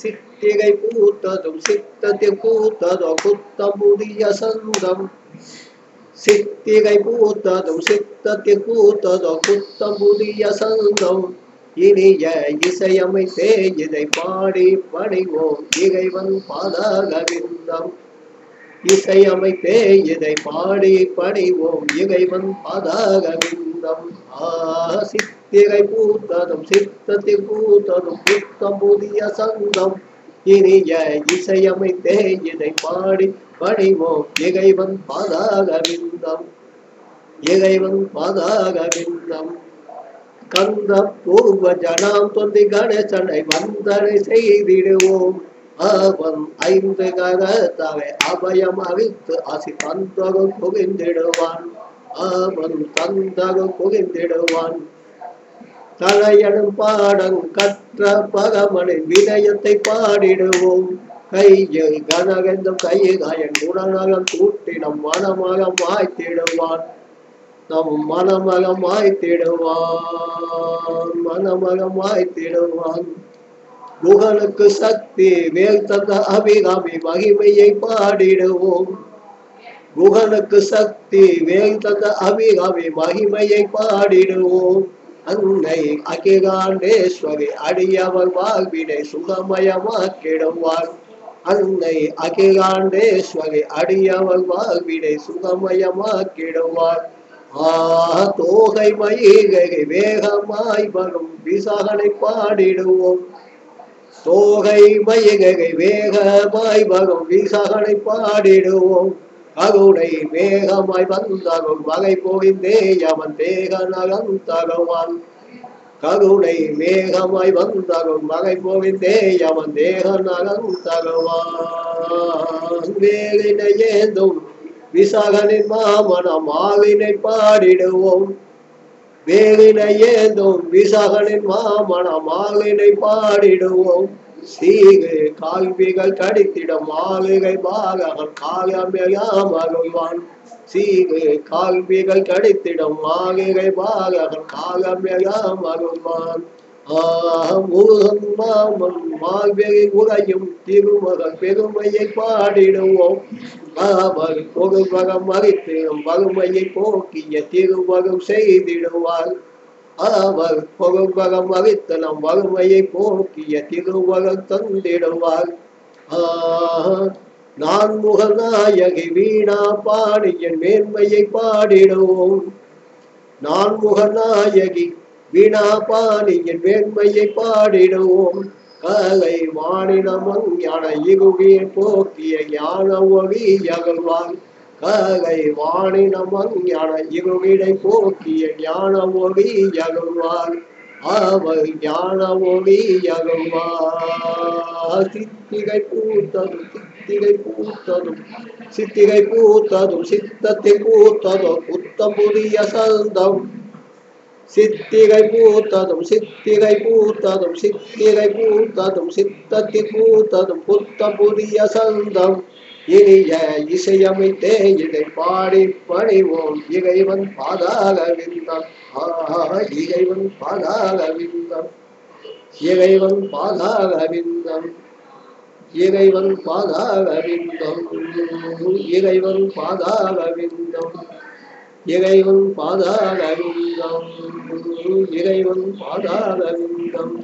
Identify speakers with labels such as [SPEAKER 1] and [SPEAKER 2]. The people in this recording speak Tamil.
[SPEAKER 1] சித்திகை பூத்ததும் சித்தத்தை பூத்ததும் புத்தம் புதிய சந்தம் சித்திகை பூத்ததும் சித்தத்தை பூத்ததும் புத்தம் புதிய சந்தம் இனிய இசையமைத்தே இதை பாடி பணிவோம் இறைவன் பாதகவிந்தம். இசையமைத்தே இதை பாடி பணிவோம் இறைவன் பாதகவிந்தம். பூதம் சித்திரை பூத்ததும் சித்தத்தை பூத்ததும் புத்தம் புதிய சங்கம். இனிய இசையமைத்தே இதை பாடி பணிவோம் விந்தம் இகைவன் பாதாக விந்தம் கந்த பூர்வ ஜனாம் தொந்தி கணேசனை வந்தனை செய்திடுவோம். அவன் ஐந்து கரத்தவை அபயம் அவித்து அசி தந்தரும் புகிந்திடுவான் அவன் தந்தகம் புகிந்திடுவான் தலையடும் பாடம் கற்ற பகமனின் வினயத்தை பாடிடுவோம். கையில் கனகந்தம் கையிகாயன் குணநகம் கூட்டி நம் மனமாக மாய்த்திடுவான் நம் மனமக மாய்த்திடுவான் மனமக மாய்த்திடுவான் குகனுக்கு சக்தி வேல் தந்த அபிகாமி மகிமையை பாடிடுவோம். முகனுக்கு சக்தி வேல் தந்த அபிகாமி மகிமையை பாடிடுவோம். அன்னை அகிகாண்டேஸ்வரி அடியவர் வாழ்வினை சுகமயமாக்கிடுவாள். அன்னை அகிகாண்டேஸ்வரி அடியவர் வாழ்வினை சுகமயமாக்கிடுவாள். ஆ தோகை மயிகை வேகமாய் வரும் விசாகனை பாடிடுவோம். தோகை மயிகை வேகமாய் வரும் விசாகனை பாடிடுவோம். கருணை வேகமாய் வந்தரும் வகை போய்ந்தே அவன் தேக நகம் தருவான். கருணை வேகமாய் வந்தரும் வகை போய்ந்தே அவன் தேக நகம் தருவான். வேலினை ஏந்தும் விசாகனின் மாமன மாவினை பாடிடுவோம். வேலினை ஏந்தும் விசாகனின் மாமன மாவினை பாடிடுவோம். சீகு கால்விகள் கடித்திடும் மாளிகை பாலகன் காலமையாமருள்வான் சீகு கால்விகள் கடித்திடும் மாளிகை பாலகன் காலமையாமருள்வான் முருகன் மாமன் மால்வெளி உரையும் திருமகன் பெருமையை பாடிடுவோம். அவர் பொருள்வகம் மறித்திடும் வறுமையை போக்கிய திருவகம் செய்திடுவாள். அவர் பொருள்வகம் மறித்து நம் வறுமையை போக்கிய திருவகம் தந்திடுவார். நான் முகநாயகி வீணா பாணியின் மேன்மையை பாடிடுவோம். நான் முகநாயகி வீணா பாணியின் மேன்மையை பாடிடுவோம். கலை வாணினமன் ஞான இருவியை போக்கிய ஞான ஒளி அகழ்வான் ககை வாணினமன் ஞான இருவிடை போக்கிய ஞான ஒளி யகுவார் அவர் ஞான ஒளி யகுவார் சித்திகை பூத்ததும் சித்திகை பூத்ததும் சித்திகை பூத்ததும் சித்தத்தை பூத்ததும் புத்தம் புதிய சந்தம். சித்திகை பூத்ததும் சித்திகை பூத்ததும் சித்திகை பூத்ததும் சித்தத்தை பூத்ததும் புத்த புதிய சந்தம். இனிய இசையமைத்தே இதை பாடி பணிவோம். இறைவன் பாதாள விந்தம் ஆஹா இறைவன் பாதாள விந்தம் இறைவன் பாதாள விந்தம் இறைவன் பாதாள விந்தம் இறைவன் பாதாள விந்தம் இறைவன் பாதாள விந்தம் இறைவன் பாதாள விந்தம்